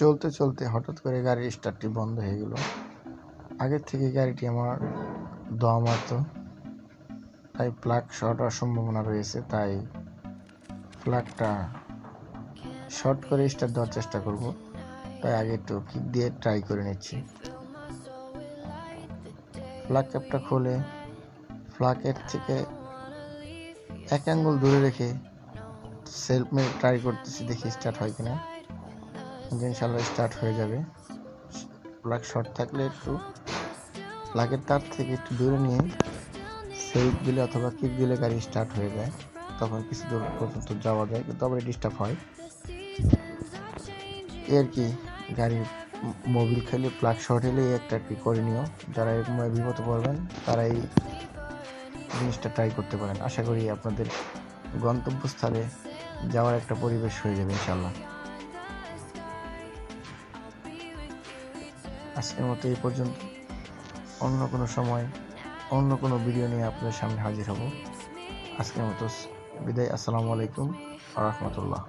চলতে চলতে হঠাৎ করে গাড়ির স্টার্টটি বন্ধ হয়ে গেল। আগের থেকে গাড়িটি আমার দোয়া মারতো। তাই প্লাগ শর্ট হওয়ার সম্ভাবনা রয়েছে, তাই প্লাগটা শর্ট করে স্টার্ট দেওয়ার চেষ্টা করব। তাই আগে একটু কিক দিয়ে ট্রাই করে নিচ্ছি। প্লাগ ক্যাপটা খুলে প্লাগের থেকে এক অ্যাঙ্গল দূরে রেখে সেলফ মেরে ট্রাই করতেছি, দেখি স্টার্ট হয় কিনা। ইনশাল্লাহ স্টার্ট হয়ে যাবে। প্লাগ শর্ট থাকলে একটু প্লাগের তার থেকে একটু দূরে নিয়ে সেলফ দিলে অথবা কিক দিলে গাড়ি স্টার্ট হয়ে যায়। তখন কিছু দূর পর্যন্ত যাওয়া যায়, কিন্তু আবার ডিস্টার্ব হয়। এর কি গাড়ির মোবিল খেলে প্লাগ শর্ট হলে একটা কি করে নিও। যারা এরকম বিপদ পড়বেন তারা এই জিনিসটা ট্রাই করতে পারেন। আশা করি আপনাদের গন্তব্যস্থলে যাওয়ার একটা পরিবেশ হয়ে যাবে ইনশাল্লাহ আজকের মতো এই পর্যন্ত। অন্য কোনো সময়, অন্য কোনো ভিডিও নিয়ে আপনাদের সামনে হাজির হব। আজকের মতো বিদায়। আসসালামু আলাইকুম রহমতুল্লাহ।